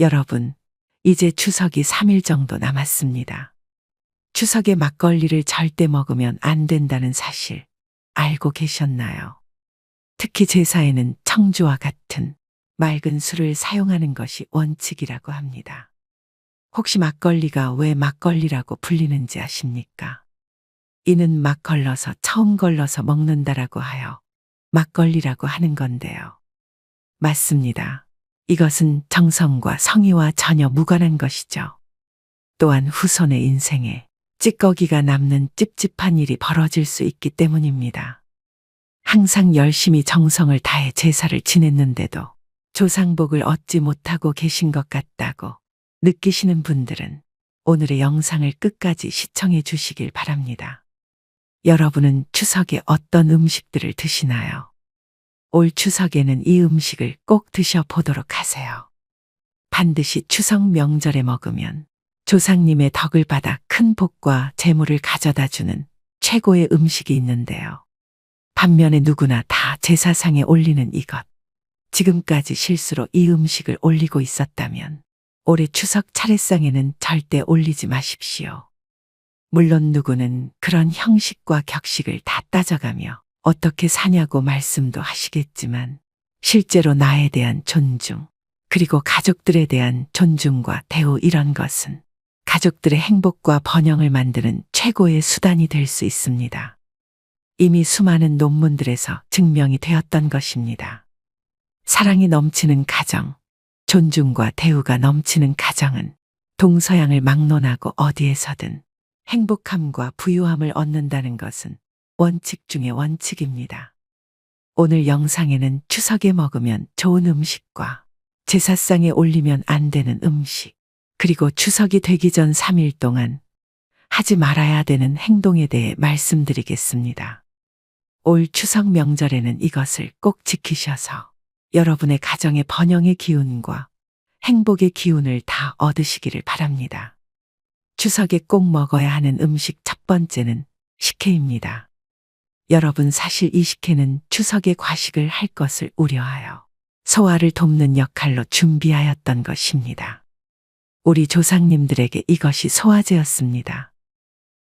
여러분, 이제 추석이 3일 정도 남았습니다. 추석에 막걸리를 절대 먹으면 안 된다는 사실 알고 계셨나요? 특히 제사에는 청주와 같은 맑은 술을 사용하는 것이 원칙이라고 합니다. 혹시 막걸리가 왜 막걸리라고 불리는지 아십니까? 이는 막 걸러서 처음 걸러서 먹는다라고 하여 막걸리라고 하는 건데요. 맞습니다. 이것은 정성과 성의와 전혀 무관한 것이죠. 또한 후손의 인생에 찌꺼기가 남는 찝찝한 일이 벌어질 수 있기 때문입니다. 항상 열심히 정성을 다해 제사를 지냈는데도 조상복을 얻지 못하고 계신 것 같다고 느끼시는 분들은 오늘의 영상을 끝까지 시청해 주시길 바랍니다. 여러분은 추석에 어떤 음식들을 드시나요? 올 추석에는 이 음식을 꼭 드셔보도록 하세요. 반드시 추석 명절에 먹으면 조상님의 덕을 받아 큰 복과 재물을 가져다 주는 최고의 음식이 있는데요. 반면에 누구나 다 제사상에 올리는 이것. 지금까지 실수로 이 음식을 올리고 있었다면 올해 추석 차례상에는 절대 올리지 마십시오. 물론 누구는 그런 형식과 격식을 다 따져가며 어떻게 사냐고 말씀도 하시겠지만 실제로 나에 대한 존중, 그리고 가족들에 대한 존중과 대우 이런 것은 가족들의 행복과 번영을 만드는 최고의 수단이 될 수 있습니다. 이미 수많은 논문들에서 증명이 되었던 것입니다. 사랑이 넘치는 가정, 존중과 대우가 넘치는 가정은 동서양을 막론하고 어디에서든 행복함과 부유함을 얻는다는 것은 원칙 중의 원칙입니다. 오늘 영상에는 추석에 먹으면 좋은 음식과 제사상에 올리면 안 되는 음식, 그리고 추석이 되기 전 3일 동안 하지 말아야 되는 행동에 대해 말씀드리겠습니다. 올 추석 명절에는 이것을 꼭 지키셔서 여러분의 가정의 번영의 기운과 행복의 기운을 다 얻으시기를 바랍니다. 추석에 꼭 먹어야 하는 음식 첫 번째는 식혜입니다. 여러분 사실 이 식혜는 추석에 과식을 할 것을 우려하여 소화를 돕는 역할로 준비하였던 것입니다. 우리 조상님들에게 이것이 소화제였습니다.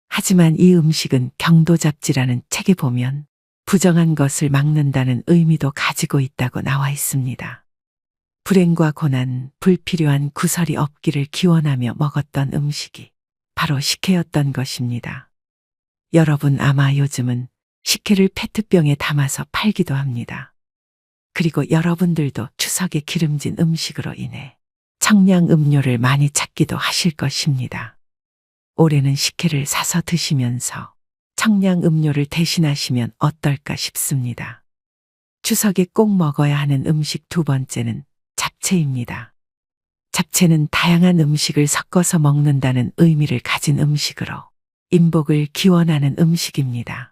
하지만 이 음식은 경도잡지라는 책에 보면 부정한 것을 막는다는 의미도 가지고 있다고 나와 있습니다. 불행과 고난, 불필요한 구설이 없기를 기원하며 먹었던 음식이 바로 식혜였던 것입니다. 여러분 아마 요즘은 식혜를 페트병에 담아서 팔기도 합니다. 그리고 여러분들도 추석에 기름진 음식으로 인해 청량 음료를 많이 찾기도 하실 것입니다. 올해는 식혜를 사서 드시면서 청량 음료를 대신하시면 어떨까 싶습니다. 추석에 꼭 먹어야 하는 음식 두 번째는 잡채입니다. 잡채는 다양한 음식을 섞어서 먹는다는 의미를 가진 음식으로 인복을 기원하는 음식입니다.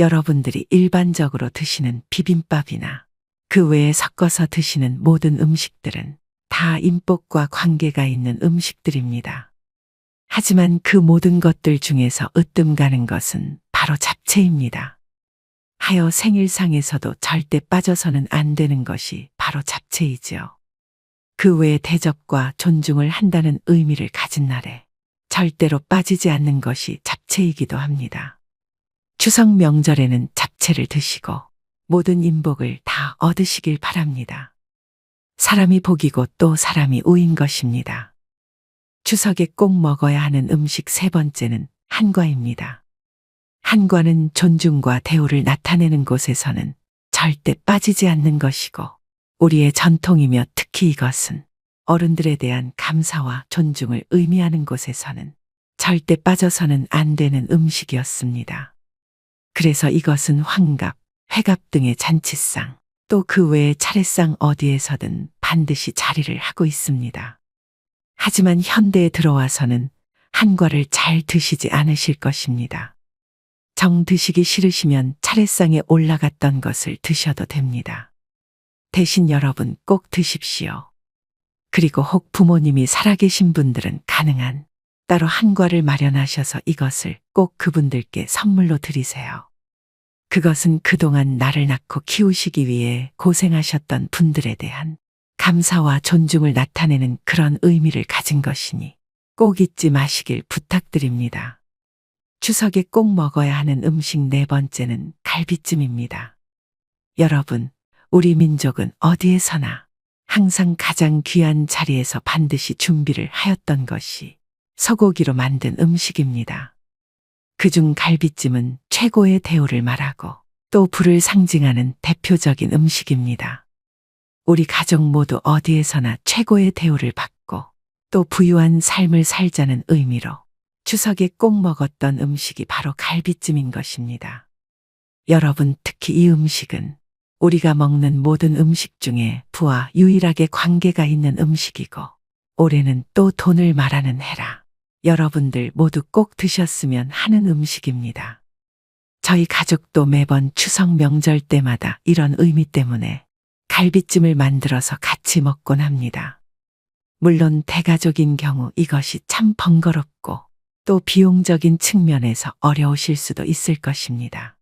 여러분들이 일반적으로 드시는 비빔밥이나 그 외에 섞어서 드시는 모든 음식들은 다 인복과 관계가 있는 음식들입니다. 하지만 그 모든 것들 중에서 으뜸 가는 것은 바로 잡채입니다. 하여 생일상에서도 절대 빠져서는 안 되는 것이 바로 잡채이지요. 그 외에 대접과 존중을 한다는 의미를 가진 날에 절대로 빠지지 않는 것이 잡채이기도 합니다. 추석 명절에는 잡채를 드시고 모든 인복을 다 얻으시길 바랍니다. 사람이 복이고 또 사람이 우인 것입니다. 추석에 꼭 먹어야 하는 음식 세 번째는 한과입니다. 한과는 존중과 대우를 나타내는 곳에서는 절대 빠지지 않는 것이고 우리의 전통이며 특히 이것은 어른들에 대한 감사와 존중을 의미하는 곳에서는 절대 빠져서는 안 되는 음식이었습니다. 그래서 이것은 환갑, 회갑 등의 잔치상, 또 그 외의 차례상 어디에서든 반드시 자리를 하고 있습니다. 하지만 현대에 들어와서는 한과를 잘 드시지 않으실 것입니다. 정 드시기 싫으시면 차례상에 올라갔던 것을 드셔도 됩니다. 대신 여러분 꼭 드십시오. 그리고 혹 부모님이 살아계신 분들은 가능한 따로 한과를 마련하셔서 이것을 꼭 그분들께 선물로 드리세요. 그것은 그동안 나를 낳고 키우시기 위해 고생하셨던 분들에 대한 감사와 존중을 나타내는 그런 의미를 가진 것이니 꼭 잊지 마시길 부탁드립니다. 추석에 꼭 먹어야 하는 음식 네 번째는 갈비찜입니다. 여러분, 우리 민족은 어디에서나 항상 가장 귀한 자리에서 반드시 준비를 하였던 것이 소고기로 만든 음식입니다. 그중 갈비찜은 최고의 대우를 말하고 또 불을 상징하는 대표적인 음식입니다. 우리 가족 모두 어디에서나 최고의 대우를 받고 또 부유한 삶을 살자는 의미로 추석에 꼭 먹었던 음식이 바로 갈비찜인 것입니다. 여러분, 특히 이 음식은 우리가 먹는 모든 음식 중에 부와 유일하게 관계가 있는 음식이고 올해는 또 돈을 말하는 해라. 여러분들 모두 꼭 드셨으면 하는 음식입니다. 저희 가족도 매번 추석 명절 때마다 이런 의미 때문에 갈비찜을 만들어서 같이 먹곤 합니다. 물론 대가족인 경우 이것이 참 번거롭고 또 비용적인 측면에서 어려우실 수도 있을 것입니다.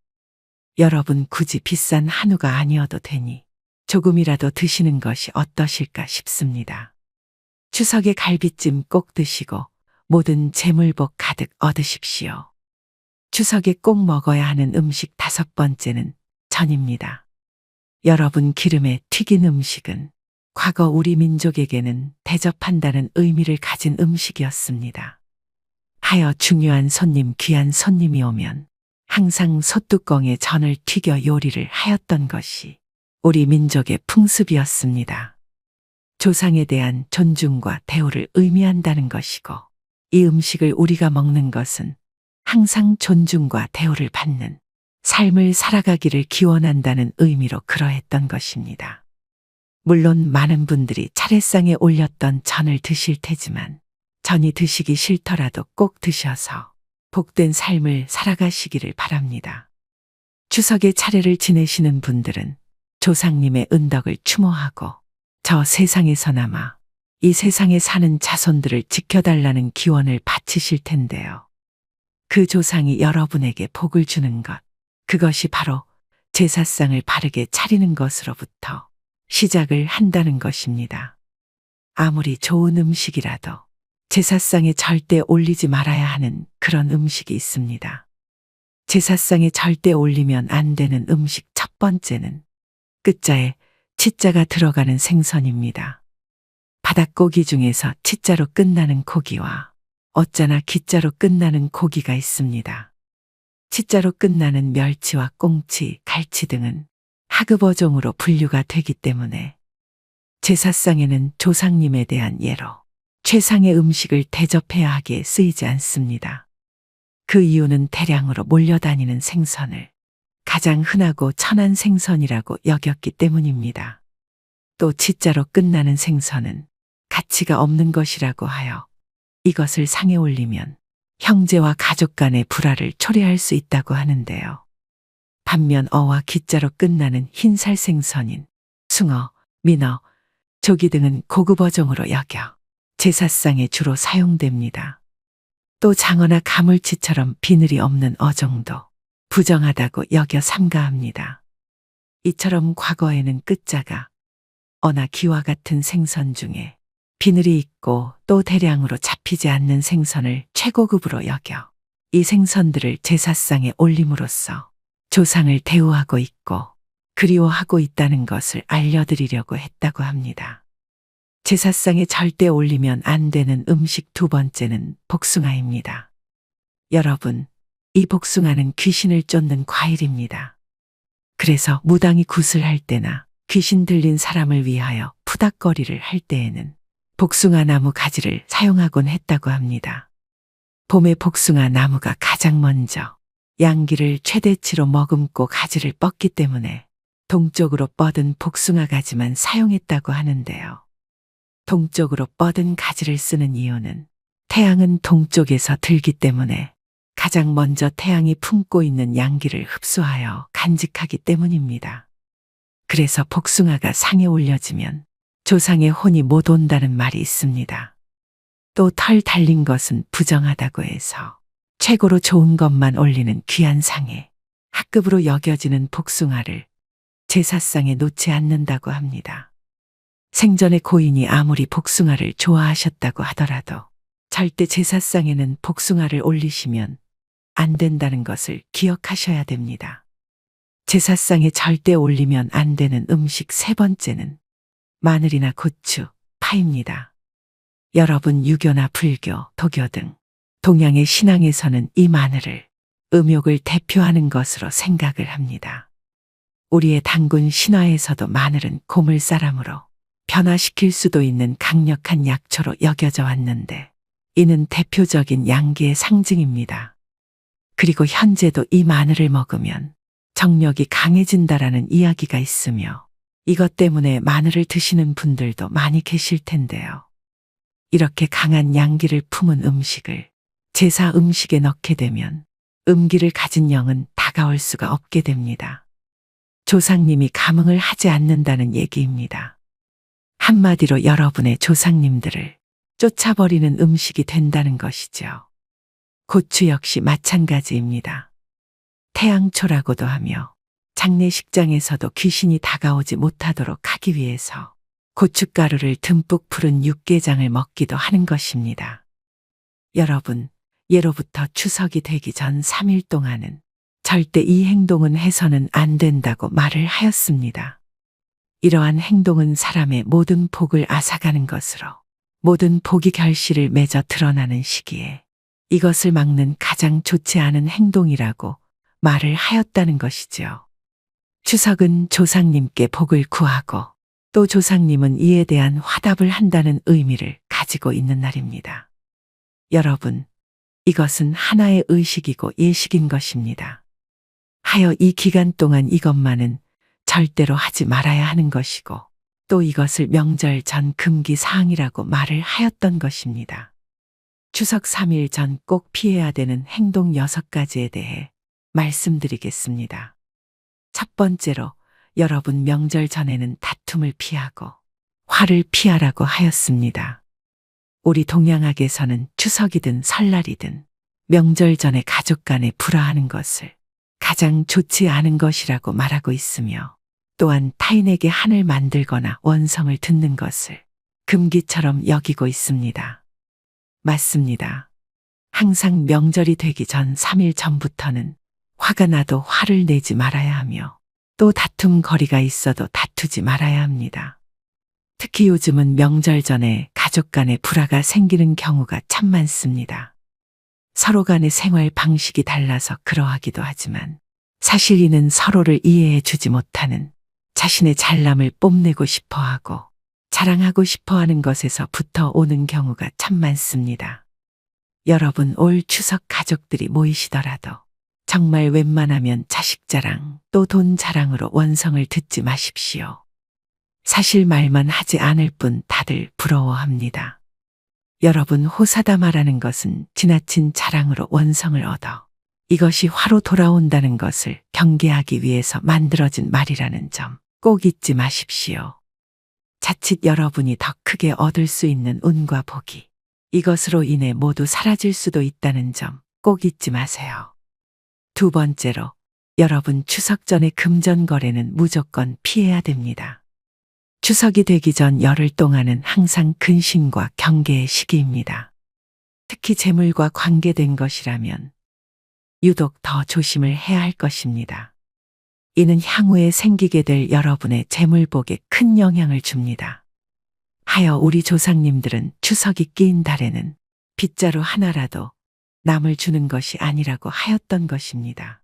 여러분 굳이 비싼 한우가 아니어도 되니 조금이라도 드시는 것이 어떠실까 싶습니다. 추석에 갈비찜 꼭 드시고 모든 재물복 가득 얻으십시오. 추석에 꼭 먹어야 하는 음식 다섯 번째는 전입니다. 여러분 기름에 튀긴 음식은 과거 우리 민족에게는 대접한다는 의미를 가진 음식이었습니다. 하여 중요한 손님, 귀한 손님이 오면 항상 솥뚜껑에 전을 튀겨 요리를 하였던 것이 우리 민족의 풍습이었습니다. 조상에 대한 존중과 대우를 의미한다는 것이고 이 음식을 우리가 먹는 것은 항상 존중과 대우를 받는 삶을 살아가기를 기원한다는 의미로 그러했던 것입니다. 물론 많은 분들이 차례상에 올렸던 전을 드실 테지만 전이 드시기 싫더라도 꼭 드셔서 복된 삶을 살아가시기를 바랍니다. 추석에 차례를 지내시는 분들은 조상님의 은덕을 추모하고 저 세상에서나마 이 세상에 사는 자손들을 지켜달라는 기원을 바치실 텐데요. 그 조상이 여러분에게 복을 주는 것, 그것이 바로 제사상을 바르게 차리는 것으로부터 시작을 한다는 것입니다. 아무리 좋은 음식이라도 제사상에 절대 올리지 말아야 하는 그런 음식이 있습니다. 제사상에 절대 올리면 안 되는 음식 첫 번째는 끝자에 치자가 들어가는 생선입니다. 바닷고기 중에서 치자로 끝나는 고기와 어쩌나 기자로 끝나는 고기가 있습니다. 치자로 끝나는 멸치와 꽁치, 갈치 등은 하급어종으로 분류가 되기 때문에 제사상에는 조상님에 대한 예로 최상의 음식을 대접해야 하기에 쓰이지 않습니다. 그 이유는 대량으로 몰려다니는 생선을 가장 흔하고 천한 생선이라고 여겼기 때문입니다. 또 치자로 끝나는 생선은 가치가 없는 것이라고 하여 이것을 상에 올리면 형제와 가족 간의 불화를 초래할 수 있다고 하는데요. 반면 어와 기자로 끝나는 흰살 생선인 숭어, 민어, 조기 등은 고급 어종으로 여겨 제사상에 주로 사용됩니다. 또 장어나 가물치처럼 비늘이 없는 어종도 부정하다고 여겨 삼가합니다. 이처럼 과거에는 끝자가 어나 기와 같은 생선 중에 비늘이 있고 또 대량으로 잡히지 않는 생선을 최고급으로 여겨 이 생선들을 제사상에 올림으로써 조상을 대우하고 있고 그리워하고 있다는 것을 알려드리려고 했다고 합니다. 제사상에 절대 올리면 안 되는 음식 두 번째는 복숭아입니다. 여러분, 이 복숭아는 귀신을 쫓는 과일입니다. 그래서 무당이 굿을 할 때나 귀신 들린 사람을 위하여 푸닥거리를 할 때에는 복숭아 나무 가지를 사용하곤 했다고 합니다. 봄에 복숭아 나무가 가장 먼저 양기를 최대치로 머금고 가지를 뻗기 때문에 동쪽으로 뻗은 복숭아 가지만 사용했다고 하는데요. 동쪽으로 뻗은 가지를 쓰는 이유는 태양은 동쪽에서 들기 때문에 가장 먼저 태양이 품고 있는 양기를 흡수하여 간직하기 때문입니다. 그래서 복숭아가 상에 올려지면 조상의 혼이 못 온다는 말이 있습니다. 또 털 달린 것은 부정하다고 해서 최고로 좋은 것만 올리는 귀한 상에 학급으로 여겨지는 복숭아를 제사상에 놓지 않는다고 합니다. 생전에 고인이 아무리 복숭아를 좋아하셨다고 하더라도 절대 제사상에는 복숭아를 올리시면 안 된다는 것을 기억하셔야 됩니다. 제사상에 절대 올리면 안 되는 음식 세 번째는 마늘이나 고추, 파입니다. 여러분 유교나 불교, 도교 등 동양의 신앙에서는 이 마늘을 음욕을 대표하는 것으로 생각을 합니다. 우리의 단군 신화에서도 마늘은 고물사람으로 변화시킬 수도 있는 강력한 약초로 여겨져 왔는데 이는 대표적인 양기의 상징입니다. 그리고 현재도 이 마늘을 먹으면 정력이 강해진다라는 이야기가 있으며 이것 때문에 마늘을 드시는 분들도 많이 계실 텐데요. 이렇게 강한 양기를 품은 음식을 제사 음식에 넣게 되면 음기를 가진 영은 다가올 수가 없게 됩니다. 조상님이 감흥을 하지 않는다는 얘기입니다. 한마디로 여러분의 조상님들을 쫓아버리는 음식이 된다는 것이죠. 고추 역시 마찬가지입니다. 태양초라고도 하며 장례식장에서도 귀신이 다가오지 못하도록 하기 위해서 고춧가루를 듬뿍 풀은 육개장을 먹기도 하는 것입니다. 여러분, 예로부터 추석이 되기 전 3일 동안은 절대 이 행동은 해서는 안 된다고 말을 하였습니다. 이러한 행동은 사람의 모든 복을 앗아가는 것으로 모든 복이 결실을 맺어 드러나는 시기에 이것을 막는 가장 좋지 않은 행동이라고 말을 하였다는 것이지요. 추석은 조상님께 복을 구하고 또 조상님은 이에 대한 화답을 한다는 의미를 가지고 있는 날입니다. 여러분, 이것은 하나의 의식이고 예식인 것입니다. 하여 이 기간 동안 이것만은 절대로 하지 말아야 하는 것이고 또 이것을 명절 전 금기 사항이라고 말을 하였던 것입니다. 추석 3일 전 꼭 피해야 되는 행동 6가지에 대해 말씀드리겠습니다. 첫 번째로 여러분 명절 전에는 다툼을 피하고 화를 피하라고 하였습니다. 우리 동양학에서는 추석이든 설날이든 명절 전에 가족 간에 불화하는 것을 가장 좋지 않은 것이라고 말하고 있으며 또한 타인에게 한을 만들거나 원성을 듣는 것을 금기처럼 여기고 있습니다. 맞습니다. 항상 명절이 되기 전 3일 전부터는 화가 나도 화를 내지 말아야 하며 또 다툼 거리가 있어도 다투지 말아야 합니다. 특히 요즘은 명절 전에 가족 간에 불화가 생기는 경우가 참 많습니다. 서로 간의 생활 방식이 달라서 그러하기도 하지만 사실 이는 서로를 이해해 주지 못하는 자신의 잘남을 뽐내고 싶어 하고 자랑하고 싶어 하는 것에서부터 오는 경우가 참 많습니다. 여러분 올 추석 가족들이 모이시더라도 정말 웬만하면 자식 자랑 또 돈 자랑으로 원성을 듣지 마십시오. 사실 말만 하지 않을 뿐 다들 부러워합니다. 여러분 호사다마라는 것은 지나친 자랑으로 원성을 얻어 이것이 화로 돌아온다는 것을 경계하기 위해서 만들어진 말이라는 점 꼭 잊지 마십시오. 자칫 여러분이 더 크게 얻을 수 있는 운과 복이 이것으로 인해 모두 사라질 수도 있다는 점 꼭 잊지 마세요. 두 번째로 여러분 추석 전에 금전 거래는 무조건 피해야 됩니다. 추석이 되기 전 열흘 동안은 항상 근심과 경계의 시기입니다. 특히 재물과 관계된 것이라면 유독 더 조심을 해야 할 것입니다. 이는 향후에 생기게 될 여러분의 재물복에 큰 영향을 줍니다. 하여 우리 조상님들은 추석이 끼인 달에는 빗자루 하나라도 남을 주는 것이 아니라고 하였던 것입니다.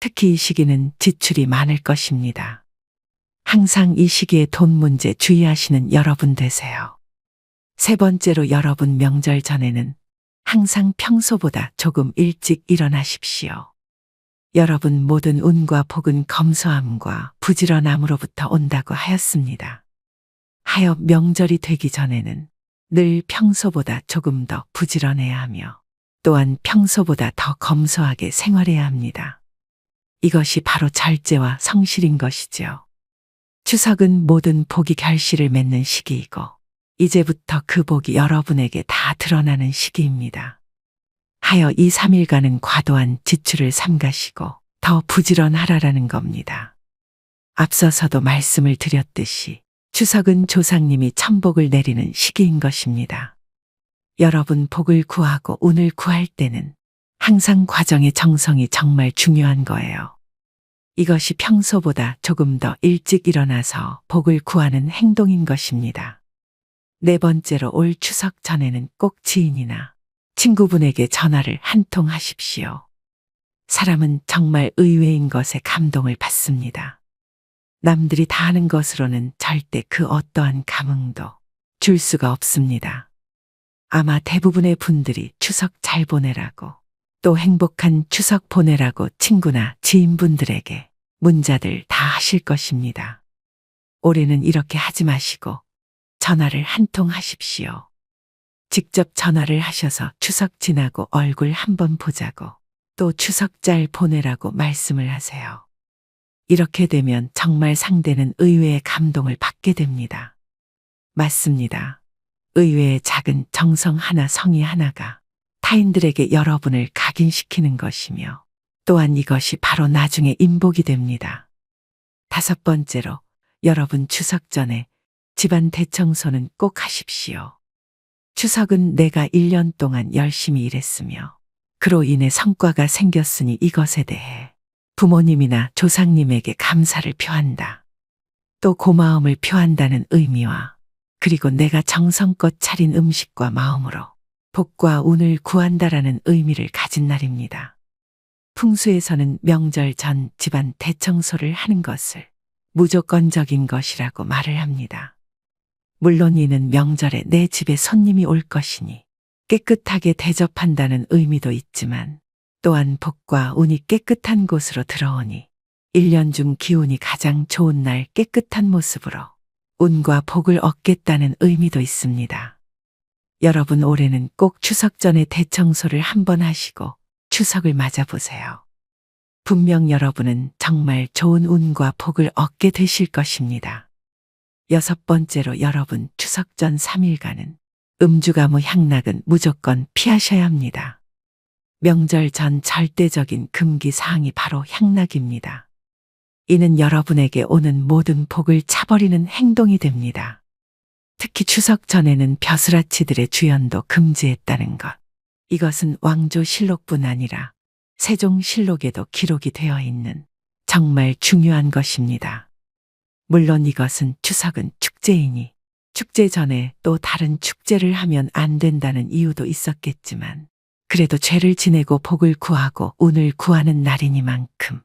특히 이 시기는 지출이 많을 것입니다. 항상 이 시기에 돈 문제 주의하시는 여러분 되세요. 세 번째로 여러분 명절 전에는 항상 평소보다 조금 일찍 일어나십시오. 여러분 모든 운과 복은 검소함과 부지런함으로부터 온다고 하였습니다. 하여 명절이 되기 전에는 늘 평소보다 조금 더 부지런해야 하며 또한 평소보다 더 검소하게 생활해야 합니다. 이것이 바로 절제와 성실인 것이지요. 추석은 모든 복이 결실을 맺는 시기이고 이제부터 그 복이 여러분에게 다 드러나는 시기입니다. 하여 이 3일간은 과도한 지출을 삼가시고 더 부지런하라라는 겁니다. 앞서서도 말씀을 드렸듯이 추석은 조상님이 천복을 내리는 시기인 것입니다. 여러분 복을 구하고 운을 구할 때는 항상 과정의 정성이 정말 중요한 거예요. 이것이 평소보다 조금 더 일찍 일어나서 복을 구하는 행동인 것입니다. 네 번째로 올 추석 전에는 꼭 지인이나 친구분에게 전화를 한 통 하십시오. 사람은 정말 의외인 것에 감동을 받습니다. 남들이 다 하는 것으로는 절대 그 어떠한 감흥도 줄 수가 없습니다. 아마 대부분의 분들이 추석 잘 보내라고 또 행복한 추석 보내라고 친구나 지인분들에게 문자들 다 하실 것입니다. 올해는 이렇게 하지 마시고 전화를 한 통 하십시오. 직접 전화를 하셔서 추석 지나고 얼굴 한번 보자고 또 추석 잘 보내라고 말씀을 하세요. 이렇게 되면 정말 상대는 의외의 감동을 받게 됩니다. 맞습니다. 의외의 작은 정성 하나 성의 하나가 타인들에게 여러분을 각인시키는 것이며 또한 이것이 바로 나중에 인복이 됩니다. 다섯 번째로 여러분 추석 전에 집안 대청소는 꼭 하십시오. 추석은 내가 1년 동안 열심히 일했으며 그로 인해 성과가 생겼으니 이것에 대해 부모님이나 조상님에게 감사를 표한다. 또 고마움을 표한다는 의미와 그리고 내가 정성껏 차린 음식과 마음으로 복과 운을 구한다라는 의미를 가진 날입니다. 풍수에서는 명절 전 집안 대청소를 하는 것을 무조건적인 것이라고 말을 합니다. 물론 이는 명절에 내 집에 손님이 올 것이니 깨끗하게 대접한다는 의미도 있지만 또한 복과 운이 깨끗한 곳으로 들어오니 1년 중 기운이 가장 좋은 날 깨끗한 모습으로 운과 복을 얻겠다는 의미도 있습니다. 여러분 올해는 꼭 추석 전에 대청소를 한번 하시고 추석을 맞아보세요. 분명 여러분은 정말 좋은 운과 복을 얻게 되실 것입니다. 여섯 번째로 여러분 추석 전 3일간은 음주가무 향락은 무조건 피하셔야 합니다. 명절 전 절대적인 금기 사항이 바로 향락입니다. 이는 여러분에게 오는 모든 복을 차버리는 행동이 됩니다. 특히 추석 전에는 벼슬아치들의 주연도 금지했다는 것. 이것은 왕조 실록뿐 아니라 세종 실록에도 기록이 되어 있는 정말 중요한 것입니다. 물론 이것은 추석은 축제이니 축제 전에 또 다른 축제를 하면 안 된다는 이유도 있었겠지만 그래도 죄를 지내고 복을 구하고 운을 구하는 날이니만큼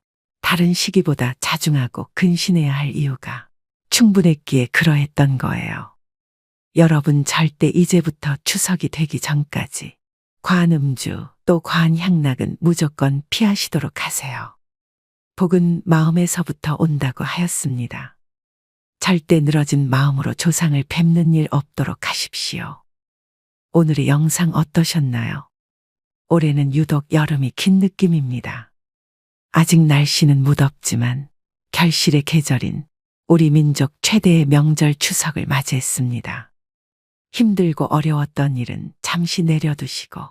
다른 시기보다 자중하고 근신해야 할 이유가 충분했기에 그러했던 거예요. 여러분 절대 이제부터 추석이 되기 전까지 관음주 또 관향락은 무조건 피하시도록 하세요. 복은 마음에서부터 온다고 하였습니다. 절대 늘어진 마음으로 조상을 뵙는 일 없도록 하십시오. 오늘의 영상 어떠셨나요? 올해는 유독 여름이 긴 느낌입니다. 아직 날씨는 무덥지만 결실의 계절인 우리 민족 최대의 명절 추석을 맞이했습니다. 힘들고 어려웠던 일은 잠시 내려두시고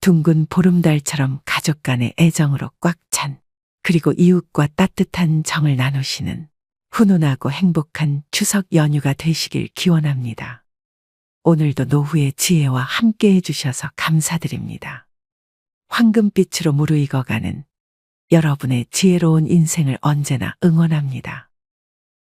둥근 보름달처럼 가족 간의 애정으로 꽉 찬 그리고 이웃과 따뜻한 정을 나누시는 훈훈하고 행복한 추석 연휴가 되시길 기원합니다. 오늘도 노후의 지혜와 함께 해주셔서 감사드립니다. 황금빛으로 무르익어가는 여러분의 지혜로운 인생을 언제나 응원합니다.